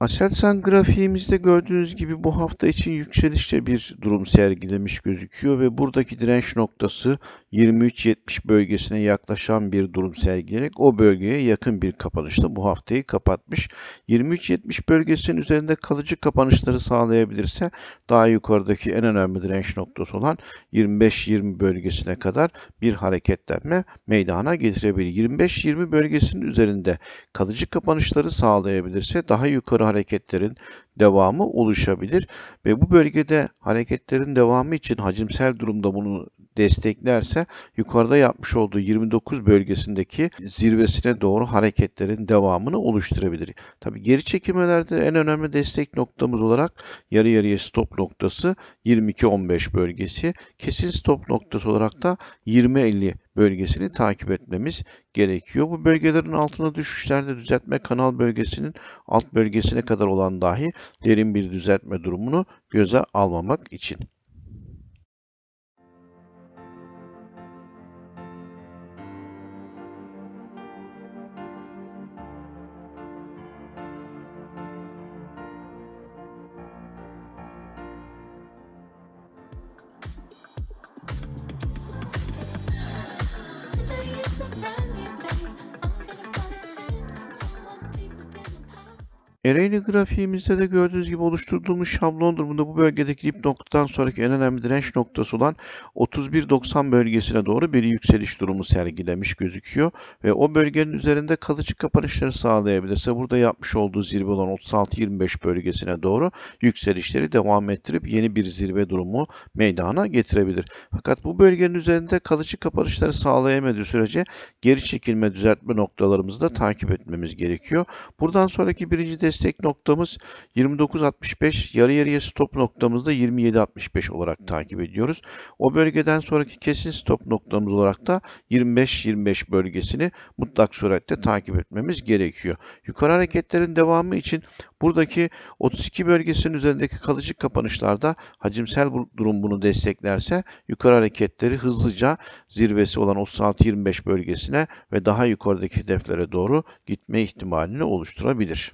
Aselsan grafiğimizde gördüğünüz gibi bu hafta için yükselişte bir durum sergilemiş gözüküyor ve buradaki direnç noktası 23.70 bölgesine yaklaşan bir durum sergileyerek o bölgeye yakın bir kapanışla bu haftayı kapatmış. 23.70 bölgesinin üzerinde kalıcı kapanışları sağlayabilirse daha yukarıdaki en önemli direnç noktası olan 25-20 bölgesine kadar bir hareketlenme meydana getirebilir. 25-20 bölgesinin üzerinde kalıcı kapanışları sağlayabilirse daha yukarı hareketlerin devamı oluşabilir. Ve bu bölgede hareketlerin devamı için hacimsel durumda bunu desteklerse yukarıda yapmış olduğu 29 bölgesindeki zirvesine doğru hareketlerin devamını oluşturabilir. Tabi geri çekilmelerde en önemli destek noktamız olarak yarı yarıya stop noktası 22-15 bölgesi, kesin stop noktası olarak da 20-50 bölgesini takip etmemiz gerekiyor. Bu bölgelerin altına düşüşlerde düzeltme kanal bölgesinin alt bölgesine kadar olan dahi derin bir düzeltme durumunu göze almamak için. Ereğli grafiğimizde de gördüğünüz gibi oluşturduğumuz şablon durumunda bu bölgedeki dip noktadan sonraki en önemli direnç noktası olan 31.90 bölgesine doğru bir yükseliş durumu sergilemiş gözüküyor. Ve o bölgenin üzerinde kalıcı kapanışları sağlayabilirse burada yapmış olduğu zirve olan 36-25 bölgesine doğru yükselişleri devam ettirip yeni bir zirve durumu meydana getirebilir. Fakat bu bölgenin üzerinde kalıcı kapanışları sağlayamadığı sürece geri çekilme düzeltme noktalarımızı da takip etmemiz gerekiyor. Buradan sonraki birinci destek noktamız 29.65, yarı yarıya stop noktamızda 27.65 olarak takip ediyoruz. O bölgeden sonraki kesin stop noktamız olarak da 25-25 bölgesini mutlak suretle takip etmemiz gerekiyor. Yukarı hareketlerin devamı için buradaki 32 bölgesinin üzerindeki kalıcı kapanışlarda hacimsel durum bunu desteklerse yukarı hareketleri hızlıca zirvesi olan 36-25 bölgesine ve daha yukarıdaki hedeflere doğru gitme ihtimalini oluşturabilir.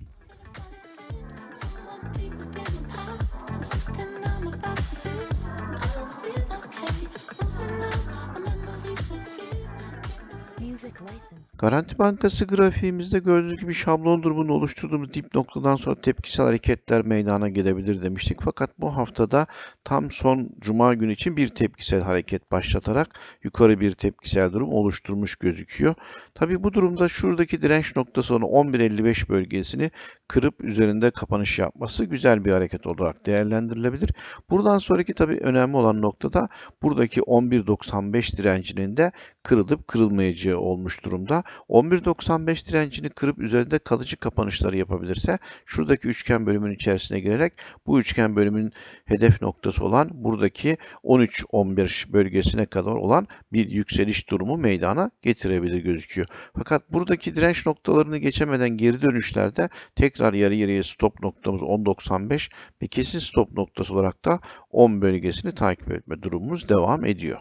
License. Garanti Bankası grafiğimizde gördüğünüz gibi şablon durumunu oluşturduğumuz dip noktadan sonra tepkisel hareketler meydana gelebilir demiştik. Fakat bu haftada tam son cuma günü için bir tepkisel hareket başlatarak yukarı bir tepkisel durum oluşturmuş gözüküyor. Tabii bu durumda şuradaki direnç noktası olan 11.55 bölgesini kırıp üzerinde kapanış yapması güzel bir hareket olarak değerlendirilebilir. Buradan sonraki tabii önemli olan noktada buradaki 11.95 direncinin de kırılıp kırılmayacağı olmuş durumda. 11.95 direncini kırıp üzerinde kalıcı kapanışları yapabilirse şuradaki üçgen bölümün içerisine girerek bu üçgen bölümün hedef noktası olan buradaki 13-15 bölgesine kadar olan bir yükseliş durumu meydana getirebilir gözüküyor. Fakat buradaki direnç noktalarını geçemeden geri dönüşlerde tekrar yarı yarıya stop noktamız 10.95 ve kesin stop noktası olarak da 10 bölgesini takip etme durumumuz devam ediyor.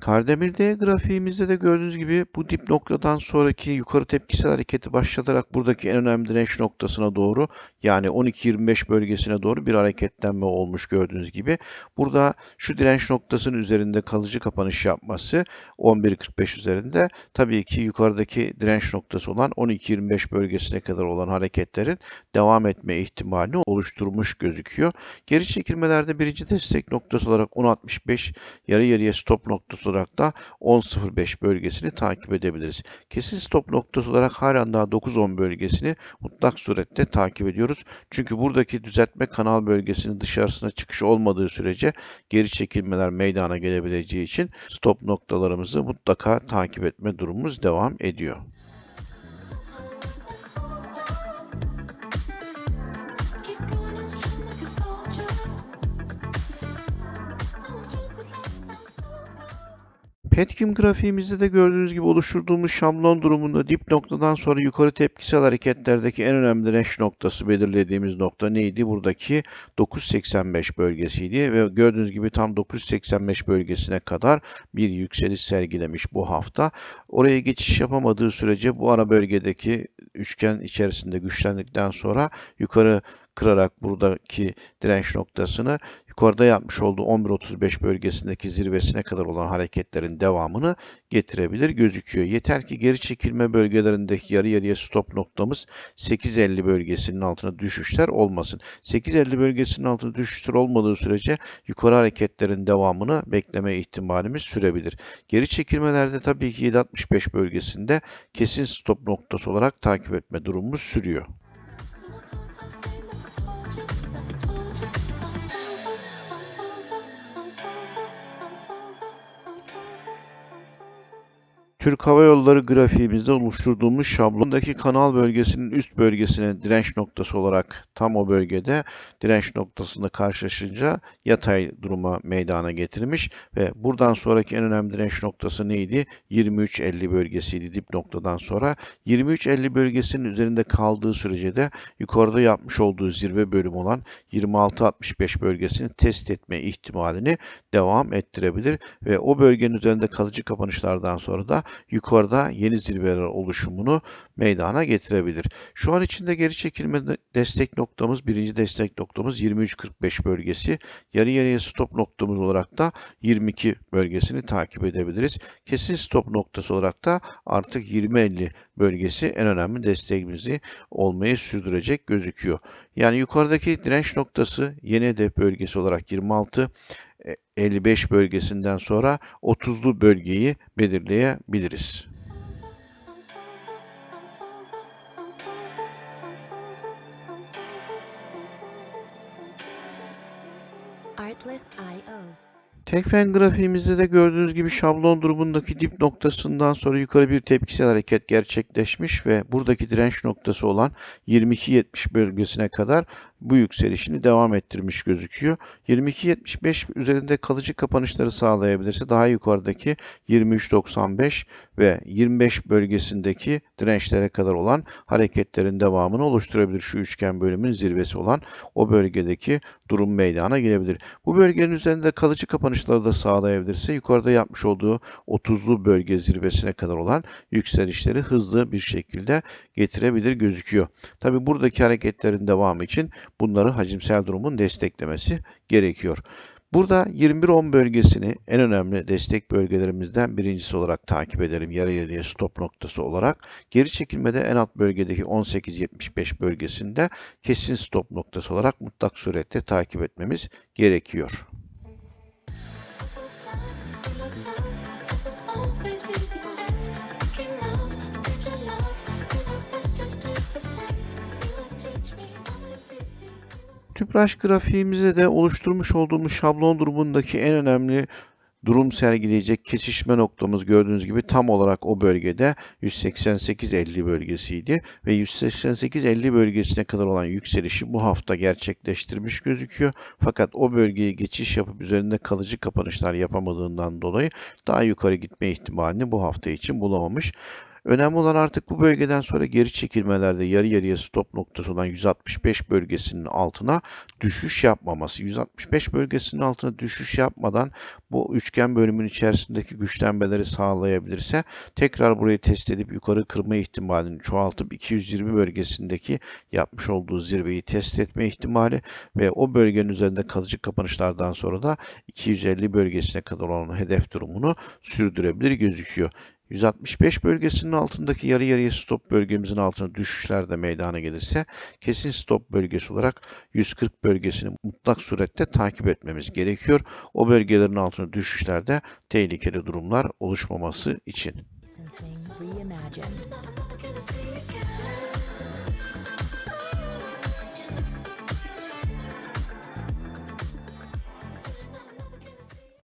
Kardemir D grafiğimizde de gördüğünüz gibi bu dip noktadan sonraki yukarı tepkisel hareketi başlatarak buradaki en önemli direnç noktasına doğru yani 12-25 bölgesine doğru bir hareketlenme olmuş gördüğünüz gibi. Burada şu direnç noktasının üzerinde kalıcı kapanış yapması 11.45 üzerinde tabii ki yukarıdaki direnç noktası olan 12-25 bölgesine kadar olan hareketlerin devam etme ihtimalini oluşturmuş gözüküyor. Geri çekilmelerde birinci destek noktası olarak 10.65 yarı yarıya stop noktası olarak da 10.05 bölgesini takip edebiliriz. Kesin stop noktası olarak halen daha 9.10 bölgesini mutlak surette takip ediyoruz. Çünkü buradaki düzeltme kanal bölgesinin dışarısına çıkış olmadığı sürece geri çekilmeler meydana gelebileceği için stop noktalarımızı mutlaka takip etme durumumuz devam ediyor. Petkim grafiğimizde de gördüğünüz gibi oluşturduğumuz şablon durumunda dip noktadan sonra yukarı tepkisel hareketlerdeki en önemli direnç noktası belirlediğimiz nokta neydi? Buradaki 985 bölgesiydi ve gördüğünüz gibi tam 985 bölgesine kadar bir yükseliş sergilemiş bu hafta. Oraya geçiş yapamadığı sürece bu ara bölgedeki üçgen içerisinde güçlendikten sonra yukarı kırarak buradaki direnç noktasını yukarıda yapmış olduğu 11.35 bölgesindeki zirvesine kadar olan hareketlerin devamını getirebilir gözüküyor. Yeter ki geri çekilme bölgelerindeki yarı yarıya stop noktamız 8.50 bölgesinin altına düşüşler olmasın. 8.50 bölgesinin altına düşüşler olmadığı sürece yukarı hareketlerin devamını bekleme ihtimalimiz sürebilir. Geri çekilmelerde tabii ki 7.65 bölgesinde kesin stop noktası olarak takip etme durumumuz sürüyor. Türk Hava Yolları grafiğimizde oluşturduğumuz şablondaki kanal bölgesinin üst bölgesine direnç noktası olarak tam o bölgede direnç noktasında karşılaşınca yatay duruma meydana getirmiş ve buradan sonraki en önemli direnç noktası neydi? 23.50 bölgesiydi dip noktadan sonra. 23.50 bölgesinin üzerinde kaldığı sürece de yukarıda yapmış olduğu zirve bölümü olan 26.65 bölgesini test etme ihtimalini devam ettirebilir ve o bölgenin üzerinde kalıcı kapanışlardan sonra da yukarıda yeni zirveler oluşumunu meydana getirebilir. Şu an içinde geri çekilme destek noktamız, birinci destek noktamız 23.45 bölgesi. Yarı yarıya stop noktamız olarak da 22 bölgesini takip edebiliriz. Kesin stop noktası olarak da artık 20.50 bölgesi en önemli desteğimizi olmayı sürdürecek gözüküyor. Yani yukarıdaki direnç noktası yeni hedef bölgesi olarak 26 55 bölgesinden sonra 30'lu bölgeyi belirleyebiliriz. Tekfen grafiğimizde de gördüğünüz gibi şablon durumundaki dip noktasından sonra yukarı bir tepkisel hareket gerçekleşmiş ve buradaki direnç noktası olan 22.70 bölgesine kadar bu yükselişini devam ettirmiş gözüküyor. 22.75 üzerinde kalıcı kapanışları sağlayabilirse daha yukarıdaki 23.95 ve 25 bölgesindeki dirençlere kadar olan hareketlerin devamını oluşturabilir. Şu üçgen bölümün zirvesi olan o bölgedeki durum meydana gelebilir. Bu bölgenin üzerinde kalıcı kapanışları da sağlayabilirse yukarıda yapmış olduğu 30'lu bölge zirvesine kadar olan yükselişleri hızlı bir şekilde getirebilir gözüküyor. Tabi buradaki hareketlerin devamı için bunları hacimsel durumun desteklemesi gerekiyor. Burada 21-10 bölgesini en önemli destek bölgelerimizden birincisi olarak takip ederim. Yarı yarıya stop noktası olarak. Geri çekilmede en alt bölgedeki 18-75 bölgesinde kesin stop noktası olarak mutlak surette takip etmemiz gerekiyor. Tüpraş grafiğimizde de oluşturmuş olduğumuz şablon durumundaki en önemli durum sergileyecek kesişme noktamız gördüğünüz gibi tam olarak o bölgede 188.50 bölgesiydi ve 188.50 bölgesine kadar olan yükselişi bu hafta gerçekleştirmiş gözüküyor. Fakat o bölgeye geçiş yapıp üzerinde kalıcı kapanışlar yapamadığından dolayı daha yukarı gitme ihtimalini bu hafta için bulamamış. Önemli olan artık bu bölgeden sonra geri çekilmelerde yarı yarıya stop noktası olan 165 bölgesinin altına düşüş yapmaması. 165 bölgesinin altına düşüş yapmadan bu üçgen bölümün içerisindeki güçlenmeleri sağlayabilirse tekrar burayı test edip yukarı kırma ihtimalini çoğaltıp 220 bölgesindeki yapmış olduğu zirveyi test etme ihtimali ve o bölgenin üzerinde kalıcı kapanışlardan sonra da 250 bölgesine kadar olan hedef durumunu sürdürebilir gözüküyor. 165 bölgesinin altındaki yarı yarıya stop bölgemizin altına düşüşler de meydana gelirse kesin stop bölgesi olarak 140 bölgesini mutlak surette takip etmemiz gerekiyor. O bölgelerin altına düşüşlerde tehlikeli durumlar oluşmaması için.